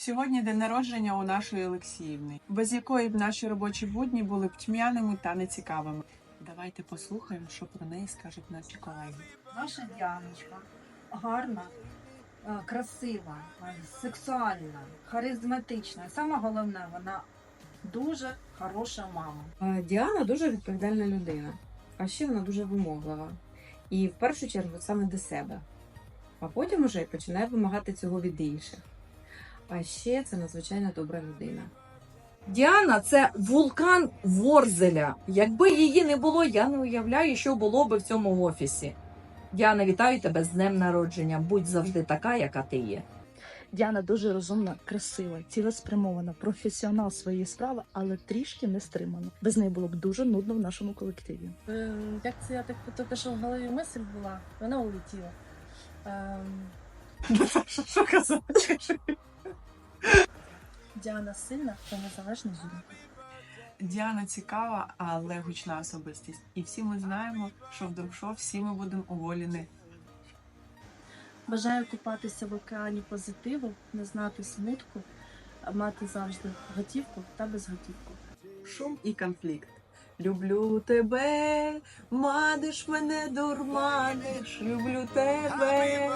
Сьогодні день народження у нашої Олексіївни, без якої б наші робочі будні були б тьмяними та нецікавими. Давайте послухаємо, що про неї скажуть наші колеги. Наша Діаночка гарна, е, красива, е, сексуальна, харизматична. Саме головне, вона дуже хороша мама. Е, Діана дуже відповідальна людина, а ще вона дуже вимоглива. І в першу чергу саме до себе. А потім уже починає вимагати цього від інших. А ще це надзвичайно добра людина. Діана це вулкан Ворзеля. Якби її не було, я не уявляю, що було би в цьому офісі. Діана, вітаю тебе з днем народження. Будь завжди така, яка ти є. Діана дуже розумна, красива, цілеспрямована, професіонал своєї справи, але трішки не стримана. Без неї було б дуже нудно в нашому колективі. Ем, Як це я так тільки що в голові мисль була, вона улетіла. Ем, Що казати? Діана сильна та незалежна жінка. Діана цікава, але гучна особистість. І всі ми знаємо, що вдруг що всі ми будемо уволені. Бажаю купатися в океані позитиву, не знати смутку, а мати завжди готівку та безготівку. Шум і конфлікт. Люблю тебе, мадиш мене дурманиш, люблю тебе.